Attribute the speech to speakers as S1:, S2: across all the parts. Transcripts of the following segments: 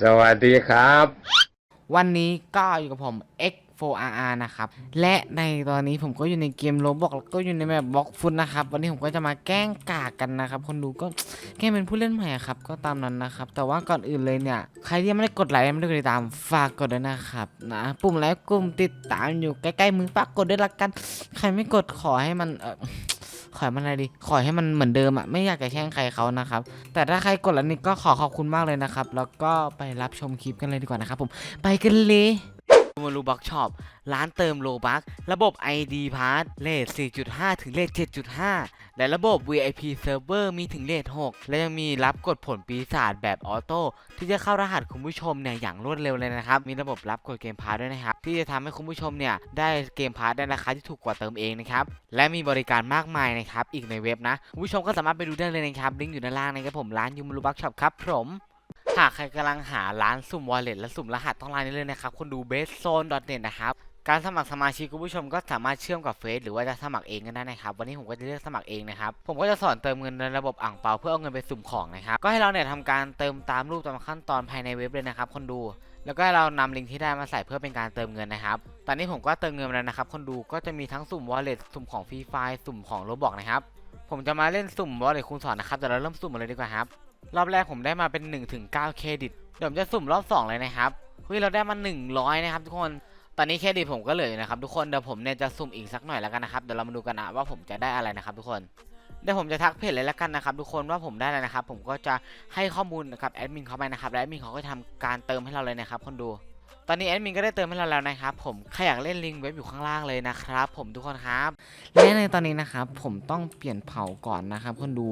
S1: สวัสดีครับ
S2: วันนี้ก็อยู่กับผม X4RR นะครับ และในตอนนี้ผมก็อยู่ในเกมโรบอกแล้วก็อยู่ในแบบบล็อกฟุตนะครับ วันนี้ผมก็จะมาแกล้งกากกันนะครับ คนดูก็แกล้งเป็นผู้เล่นใหม่ครับ ก็ตามนั้นนะครับ แต่ว่าก่อนอื่นเลยเนี่ย ใครที่ยังไม่ได้กดไลค์ยังไม่ได้กดติดตามฝากกดด้วยนะครับนะปุ่มไลค์ปุ่มติดตามอยู่ใกล้ๆมือฝากกดด้วยละกัน ใครไม่กดขอให้มันเออ ขอให้มันอะไรดี ขอให้มันเหมือนเดิมอะไม่อยากจะแช่งใครเขานะครับ แต่ถ้าใครกดแล้วนี่ก็ขอขอบคุณมากเลยนะครับ แล้วก็ไปรับชมคลิปกันเลยดีกว่านะครับผม ไปกันเลยมารูบ็อกช็อปร้านเติมโลบักระบบ ID p a s s เลท4.5 ถึงเลท7.5 และระบบ VIP Server มีถึงเลท6 และยังมีรับกดผลปีศาจแบบออโต้ที่จะเข้ารหัสคุณผู้ชมเนี่ยอย่างรวดเร็วเลยนะครับ มีระบบรับกดเกมพาร์ด้วยนะครับ ที่จะทำให้คุณผู้ชมเนี่ยได้เกมพาร์ได้ราคาที่ถูกกว่าเติมเองนะครับ และมีบริการมากมายนะครับ อีกในเว็บนะคุณผู้ชมก็สามารถไปดูได้เลยนะครับลิงก์อยู่ด้านล่างนะครับผมร้านยูมูรูบักช็อปครับผมหากใครกำลังหาร้านสุ่มวอลเล็ตและสุ่มรหัสต้องร้านนี้เลยนะครับ คนดู basezone.net นะครับ การสมัครสมาชิกคุณผู้ชมก็สามารถเชื่อมกับเฟซหรือว่าจะสมัครเองก็ได้นะครับ วันนี้ผมก็จะเลือกสมัครเองนะครับ ผมก็จะสอนเติมเงินในระบบอ่างเปาเพื่อเอาเงินไปสุ่มของนะครับ ก็ให้เราเนี่ยทำการเติมตามรูปตามขั้นตอนภายในเว็บเลยนะครับคนดู แล้วก็ให้เรานำลิงก์ที่ได้มาใส่เพื่อเป็นการเติมเงินนะครับ ตอนนี้ผมก็เติมเงินแล้วนะครับคนดูก็จะมีทั้งสุ่มวอลเล็ตสุ่มของฟรีไฟสุ่มของโรบอกนะครับ ผมจะมาเล่นสุ่มวอลเล็ตคูณสองนะครับเดี๋ยวเราเริ่มสุ่มเลยดีกว่าครับ รอบแรกผมได้มาเป็น1-9เครดิตเดี๋ยวผมจะสุ่มรอบ2เลยนะครับเฮ้ยเราได้มา 100 นะครับทุกคน ตอนนี้เครดิตผมก็เหลืออยู่นะครับทุกคนเดี๋ยวผมเนี่ยจะสุ่มอีกสักหน่อยแล้วกันนะครับเดี๋ยวเรามาดูกันนะว่าผมจะได้อะไรนะครับทุกคนเดี๋ยวผมจะทักเพจเลยแล้วกันนะครับทุกคนว่าผมได้อะไรนะครับผมก็จะให้ข้อมูลกับแอดมินเขาไปนะครับและแอดมินเขาก็จะทำการเติมให้เราเลยนะครับคนดู ตอนนี้แอดมินก็ได้เติมให้เราแล้วนะครับผมใครอยากเล่นลิงเว็บอยู่ข้างล่างเลยนะครับ ผมทุกคนครับและในตอนนี้นะครับผมต้องเปลี่ยนเผ่าก่อนนะครับ คนดู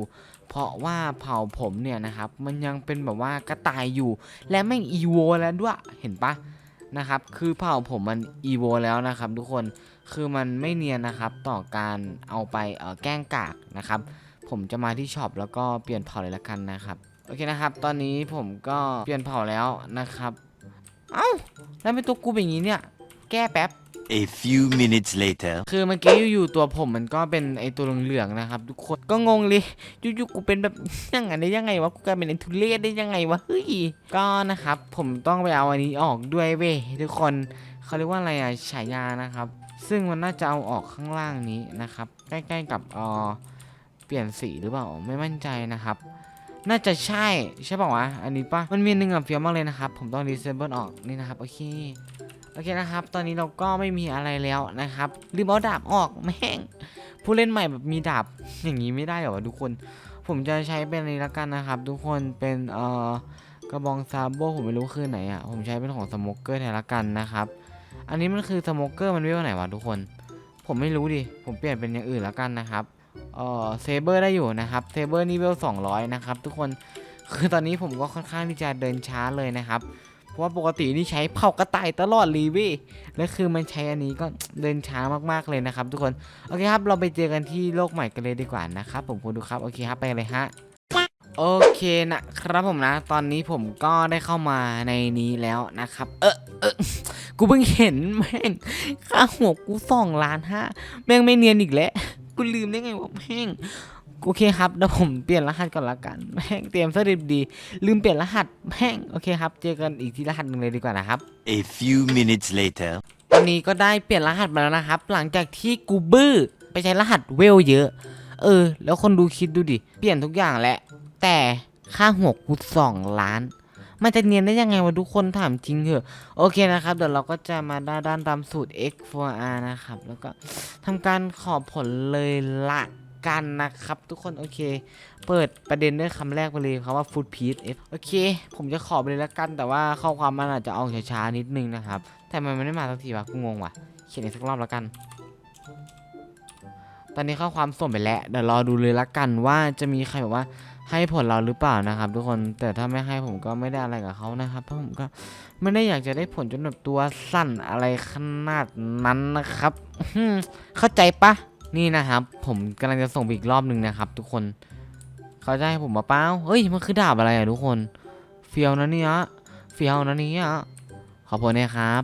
S2: เพราะว่าเผ่าผมเนี่ยนะครับมันยังเป็นแบบว่ากระต่ายอยู่ และแม่อีโวแล้วด้วยเห็นปะ นะครับ คือเผ่าผมมันอีโวแล้วนะครับทุกคน คือมันไม่เนียนนะครับต่อการเอาไปเออแกล้งกากนะครับ ผมจะมาที่ช็อปแล้วก็เปลี่ยนเผ่าเลยละกันนะครับ โอเคนะครับ ตอนนี้ผมก็เปลี่ยนเผ่าแล้วนะครับ เอ้า แล้วเป็นตัวกูเป็นอย่างนี้เนี่ย แก้แป๊บ
S3: A few minutes later.
S2: คือเมื่อกี้อยู่ๆตัวผมมันก็เป็นไอตัวเหลืองๆนะครับทุกคนก็งงเลยอยู่ๆกูเป็นแบบยังไงได้ยังไงวะกูกลายเป็นไอทุเรศได้ยังไงวะเฮ้ยก็นะครับ ผมต้องไปเอาอันนี้ออกด้วยเว้ยทุกคนเขาเรียกว่าอะไรอะฉายานะครับ ซึ่งมันน่าจะเอาออกข้างล่างนี้นะครับ ใกล้ๆกับเออเปลี่ยนสีหรือเปล่าไม่มั่นใจนะครับ น่าจะใช่ใช่เปล่าวะอันนี้ปะมันมีหนึ่งอะเฟี้ยวมากเลยนะครับ ผมต้อง disable ออกนี่นะครับโอเค โอเคนะครับ ตอนนี้เราก็ไม่มีอะไรแล้วนะครับลืมเอาดาบออกแม่ง ผู้เล่นใหม่แบบมีดาบอย่างนี้ไม่ได้หรอวะทุกคน ผมจะใช้เป็นอะไรละกันนะครับ ทุกคนเป็นเอ่อกระบองซาโบผมไม่รู้คือไหนอะผมใช้เป็นของสโมกเกอร์แทนละกันนะครับ อันนี้มันคือสโมกเกอร์มันเรียกว่าไหนวะทุกคน ผมไม่รู้ดิผมเปลี่ยนเป็นอย่างอื่นละกันนะครับเอ่อเซเบอร์ได้อยู่นะครับเซเบอร์นี่เวล200 นะครับ ทุกคนคือตอนนี้ผมก็ค่อนข้างที่จะเดินช้าเลยนะครับ ว่าปกตินี่ใช้เผากระต่ายตลอดเลยว้ยและคือมันใช้อันนี้ก็เดินช้ามากๆเลยนะครับ ทุกคน โอเคครับ เราไปเจอกันที่โลกใหม่กันเลยดีกว่านะครับผมคุณดูครับ โอเคครับ ไปเลยฮะโอเคนะครับผมนะ ตอนนี้ผมก็ได้เข้ามาในนี้แล้วนะครับ เออเออกูเพิ่งเห็นแม่งค่าหัวกูสองล้านห้าแม่งไม่เนียนอีกแล้ว กูลืมได้ไงวะแม่ง โอเคครับเดี๋ยวผมเปลี่ยนรหัสก่อนละกันแม่งเตรียมสดิบดี ลืมเปลี่ยนรหัสแม่งโอเคครับ เจอกันอีกที่รหัสหนึ่งเลยดีกว่านะครับ
S3: A few minutes later.
S2: ตอนนี้ก็ได้เปลี่ยนรหัสมาแล้วนะครับ หลังจากที่กูบื้อไปใช้รหัสเวลเยอะ เออ แล้วคนดูคิดดูดิ เปลี่ยนทุกอย่างแหละ แต่ค่าหัวกูสองล้าน มันจะเนียนได้ยังไงวะทุกคนถามจริงเหอะ โอเคนะครับ เดี๋ยวเราก็จะมาด้านด้านตามสูตร x4r นะครับ แล้วก็ทำการขอผลเลยละ กันนะครับ ทุกคนโอเค เปิดประเด็นด้วยคำแรกไปเลยครับว่า food piece โอเค ผมจะขอไปเลยละกัน แต่ว่าข้อความมันอาจจะออกช้าๆนิดนึงนะครับ แต่มันไม่ได้มาสักทีวะกูงงว่ะ เขียนอีกสักรอบแล้วกัน ตอนนี้ข้อความส่งไปแล้วเดี๋ยวรอดูเลยละกันว่าจะมีใครแบบว่าให้ผลเราหรือเปล่านะครับ ทุกคนแต่ถ้าไม่ให้ผมก็ไม่ได้อะไรกับเขานะครับ เพราะผมก็ไม่ได้อยากจะได้ผลจนแบบตัวสั่นอะไรขนาดนั้นนะครับเข้าใจปะ นี่นะครับ ผมกำลังจะส่งไปอีกรอบหนึ่งนะครับ ทุกคนเขาจะให้ผมมาเป้าเฮ้ยมันคือดาบอะไรอะทุกคนเฟียวนะเนี่ยเฟียวนะเนี่ยขอผลนะครับ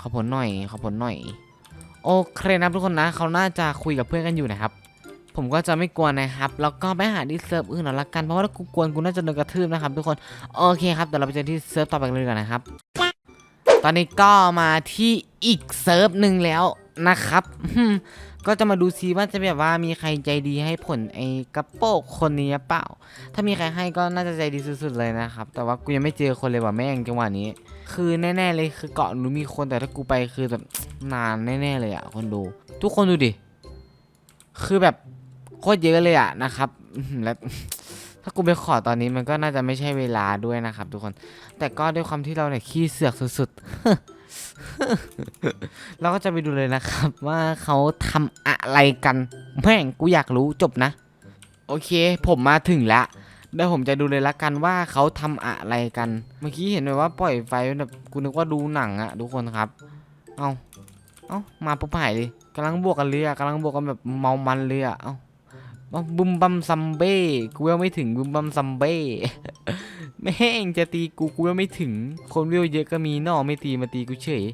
S2: ขอผลหน่อยขอผลหน่อย โอเคนะครับทุกคนนะเขาน่าจะคุยกับเพื่อนกันอยู่นะครับ ผมก็จะไม่กวนนะครับแล้วก็ไปหาที่เซิร์ฟอื่นเอาละกันเพราะว่าถ้ากูกวนกูน่าจะโดนกระทืบนะครับ ทุกคนโอเคครับเดี๋ยวเราไปเจอที่เซิร์ฟต่อไปกันเลยกว่อนนะครับ ตอนนี้ก็มาที่อีกเซิร์ฟหนึ่งแล้วนะครับ ก็จะมาดูซิว่าจะแบบว่ามีใครใจดีให้ผลไอ้กระโปกคนนี้เปล่า ถ้ามีใครให้ก็น่าจะใจดีสุดๆเลยนะครับ แต่ว่ากูยังไม่เจอคนเลยว่ะแม่งจังหวะนี้ คือแน่ๆเลยคือเกาะหนูมีคนแต่ถ้ากูไปคือแบบนานแน่ๆเลยอะคนดู ทุกคนดูดิ คือแบบโคตรเยอะเลยอะนะครับแล้วถ้ากูไปขอตอนนี้มันก็น่าจะไม่ใช่เวลาด้วยนะครับทุกคน แต่ก็ด้วยความที่เราเนี่ยขี้เสือกสุดๆ เราก็จะไปดูเลยนะครับ ว่าเขาทำอะไรกันแม่งกูอยากรู้จบนะ โอเค ผมมาถึงแล้วเดี๋ยวผมจะดูเลยละกันว่าเขาทำอะไรกัน เมื่อกี้เห็นไหมว่าปล่อยไฟแบบกูนึกว่าดูหนังอะทุกคนครับ เอาเอามาปุ๊บหายเลยกำลังบวกกันเลยอะกำลังบวกกันแบบเมามันเลยอะเอาเอา บุมบัมซัมเบ้กูยังไม่ถึงบุมบัมซัมเบ้แม่งจะตีกูกูยังไม่ถึง คนวิวเยอะก็มีนอไม่ตีมาตีกูเฉย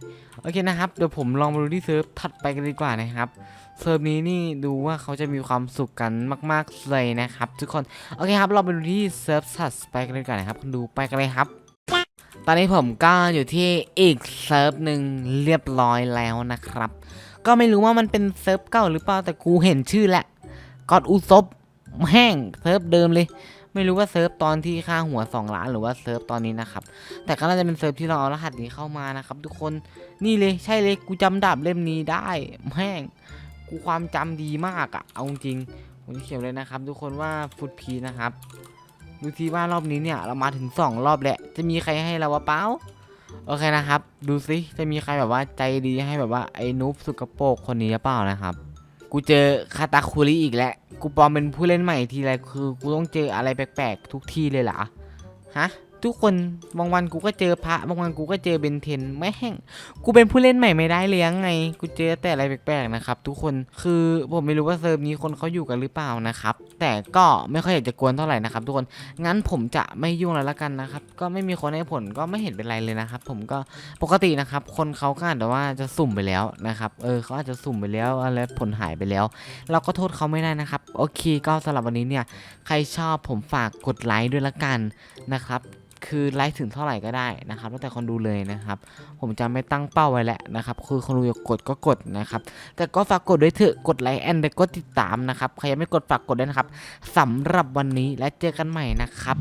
S2: โอเคนะครับเดี๋ยวผมลองมาดูที่เซิร์ฟถัดไปกันดีกว่านะครับเซิร์ฟนี้นี่ดูว่าเขาจะมีความสุขกันมาก ๆเลยนะครับ ทุกคนโอเคครับเราไปดูที่เซิร์ฟถัดไปกันดีกว่านะครับคุณดูไปกันเลยครับตอนนี้ผมก็อยู่ที่อีกเซิร์ฟหนึ่งเรียบร้อยแล้วนะครับ ก็ไม่รู้ว่ามันเป็นเซิร์ฟเก่าหรือเปล่าแต่กูเห็นชื่อแหละ กอดอุซบแห้งเซิร์ฟเดิมเลย ไม่รู้ว่าเซิร์ฟตอนที่ค่าหัว 2 ล้านหรือว่าเซิร์ฟตอนนี้นะครับ แต่ก็น่าจะเป็นเซิร์ฟที่เราเอารหัสนี้เข้ามานะครับ ทุกคนนี่เลยใช่เลยกูจำดาบเล่มนี้ได้แม่งกูความจำดีมากอะเอาจริงผมเขียนเลยนะครับ ทุกคนว่าฟุตพีนะครับดูทีว่ารอบนี้เนี่ยเรามาถึง 2 รอบแหล้วจะมีใครให้เราวะเปล่าโอเคนะครับ ดูสิจะมีใครแบบว่าใจดีให้แบบว่าไอ้นุ๊บสุกโปรกคนนี้หรือเปล่านะครับ กูเจอคาตาคุริอีกแล้ว กูปลอมเป็นผู้เล่นใหม่ทีไรคือ กูต้องเจออะไรแปลกๆทุกที่เลยเหรอ ฮะ ทุกคนบางวันกูก็เจอพระบางวันกูก็เจอเบนเทนแม่งกูเป็นผู้เล่นใหม่ไม่ได้เลยยังไง กูเจอแต่อะไรแปลกๆนะครับ ทุกคนคือผมไม่รู้ว่าเซิร์ฟนี้คนเขาอยู่กันหรือเปล่านะครับ แต่ก็ไม่ค่อยอยากจะกวนเท่าไหร่นะครับ ทุกคนงั้นผมจะไม่ยุ่งแล้วละกันนะครับ ก็ไม่มีคนให้ผลก็ไม่เห็นเป็นไรเลยนะครับ ผมก็ปกตินะครับ คนเขาก็อาจจะว่าจะสุ่มไปแล้วนะครับ เออเขาอาจจะสุ่มไปแล้วแล้วผลหายไปแล้ว เราก็โทษเขาไม่ได้นะครับ โอเคก็สำหรับวันนี้เนี่ยใครชอบผมฝากกดไลค์ด้วยละกันนะครับ คือไลค์ถึงเท่าไหร่ก็ได้นะครับแล้วแต่คนดูเลยนะครับ ผมจะไม่ตั้งเป้าไว้แหละนะครับ คือคนดูอยากกดก็กดนะครับ แต่ก็ฝากกดด้วยเถอะกดไลค์แอนด์กดติดตามนะครับใครยังไม่กดฝากกดด้วยนะครับสำหรับวันนี้และเจอกันใหม่นะครับ